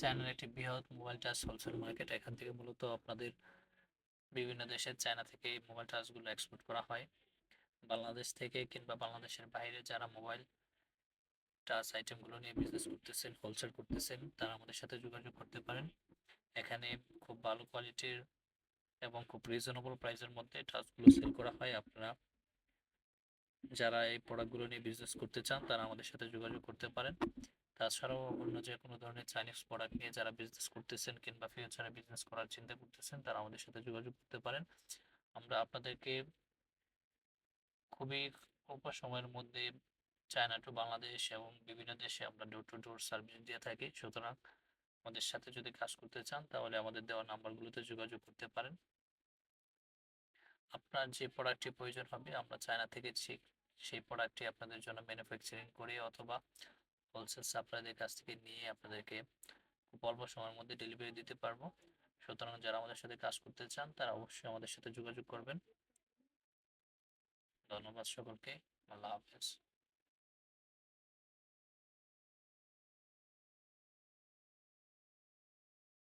চায়নার একটি বৃহৎ মোবাইল টাচ হোলসেল মার্কেট এখান থেকে মূলত আপনাদের বিভিন্ন দেশের চায়না থেকে এই মোবাইল টাচগুলো এক্সপোর্ট করা হয়। বাংলাদেশ থেকে কিংবা বাংলাদেশের বাইরে যারা মোবাইল টাচ আইটেমগুলো নিয়ে বিজনেস করতেছেন হোলসেল করতেছেন, তারা আমাদের সাথে যোগাযোগ করতে পারেন। এখানে খুব ভালো কোয়ালিটির এবং খুব রিজনেবল প্রাইসের মধ্যে টাচগুলো সেল করা হয়। আপনারা যারা এই প্রোডাক্টগুলো নিয়ে বিজনেস করতে চান, তারা আমাদের সাথে যোগাযোগ করতে পারেন। তাছাড়াও অন্য যে কোনো ধরনের চাইনিজ প্রোডাক্ট নিয়ে যারা বিজনেস করতেছেন কিংবা ফিউচারে বিজনেস করার চিন্তা করতেছেন, তারা আমাদের সাথে যোগাযোগ করতে পারেন। আমরা আপনাদেরকে খুবই অল্প সময়ের মধ্যে চায়না টু বাংলাদেশ এবং বিভিন্ন দেশে আমরা ডোর টু ডোর সার্ভিস দিয়ে থাকি। সুতরাং আমাদের সাথে যদি কাজ করতে চান, তাহলে আমাদের দেওয়া নাম্বারগুলোতে যোগাযোগ করতে পারেন। আপনার যে প্রোডাক্টটি প্রয়োজন হবে, আমরা চায়না থেকে সেই প্রোডাক্টটি আপনাদের জন্য ম্যানুফ্যাকচারিং করে অথবা হোলসেল সাপ্লাইদের কাছ থেকে নিয়ে আপনাদেরকে খুব অল্প সময়ের মধ্যে ডেলিভারি দিতে পারব। সুতরাং যারা আমাদের সাথে কাজ করতে চান, তারা অবশ্যই আমাদের সাথে যোগাযোগ করবেন। ধন্যবাদ সকলকে। আল্লাহ হাফেজ।